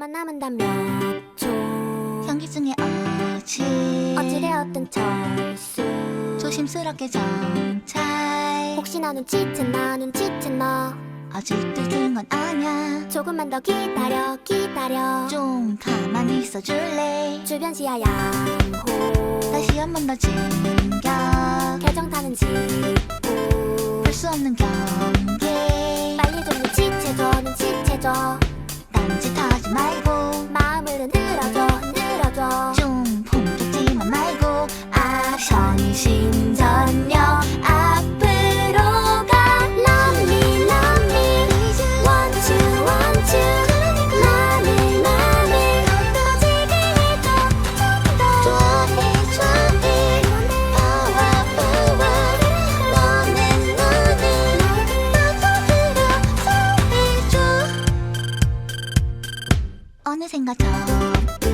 만남은 몇초? 향기 중에 어치 어찌되었든 철수. 조심스럽게 정찰. 혹시나 눈치챘나 눈치챘나 아직 들킨 건 아냐 조금만 더 기다려 기다려. 좀 가만히 있어줄래? 주변 시야 양호. 다시 한 번 더 진격 어느샌가 접